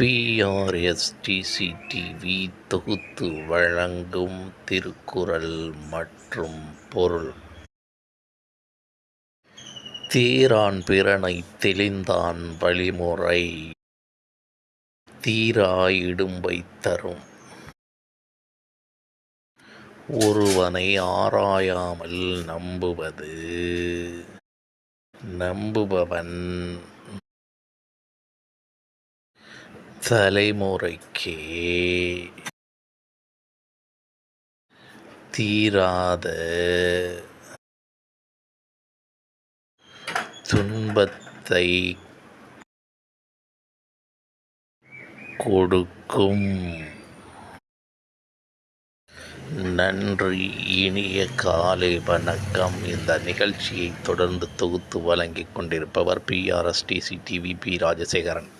பிஆர்எஸ்டிசி-டிவி தொகுத்து வழங்கும் திருக்குறள் மற்றும் பொருள். தீரான் பிறனை தெளிந்தான் வழிமுறை. தீரா இடும்பை தரும். ஒருவனை ஆராயாமல் நம்புவது. நம்புபவன் தலைமுறைக்கே. தீராத துன்பத்தை கொடுக்கும். நன்றி. இனிய காலை வணக்கம். இந்த நிகழ்ச்சியை தொடர்ந்து தொகுத்து வழங்கிக் கொண்டிருப்பவர் பிஆர்எஸ்டிசி டிவி பி ராஜசேகரன்.